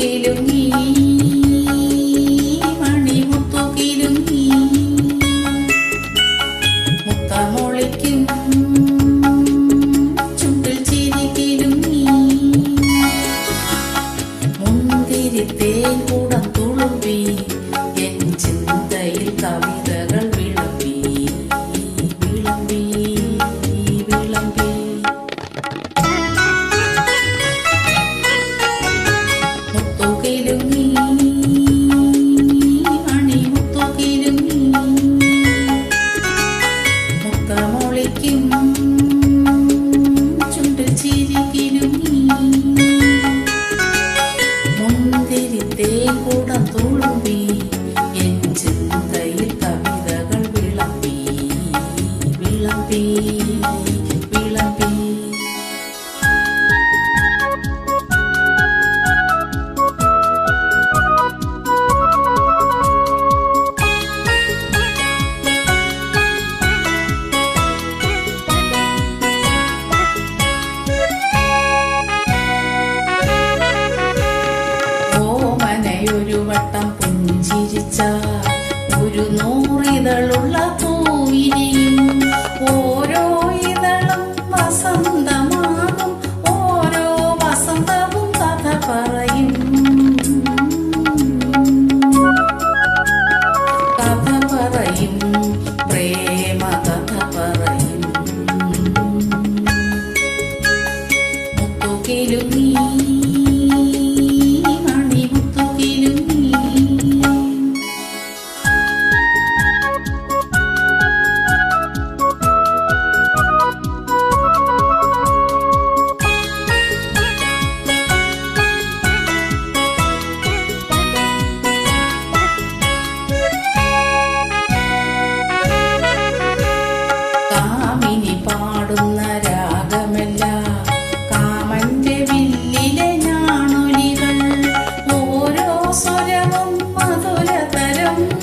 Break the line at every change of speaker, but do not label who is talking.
കിലുങ്ങി മണിമുത്തു കിലുങ്ങി മുത്തമൊളിക്കും ചുണ്ടിൽ ചിരി കിലുങ്ങി മുന്തിരി തേൻ കൂടം തുളുമ്പി தோளில் கூட துளும்பி என் சிந்தையில் கவிதைகள் விளம்பி விளம்பி. ഒരു വട്ടം പുഞ്ചിരിച്ച ഒരു നൂറിതളുള്ള പൂവിനെയും ഓരോ ഇതളും വസന്തമാകും ഓരോ വസന്തവും കഥ പറയും. പറയും. ഓരോ സ്വരവും മധുരതരം ഓരോ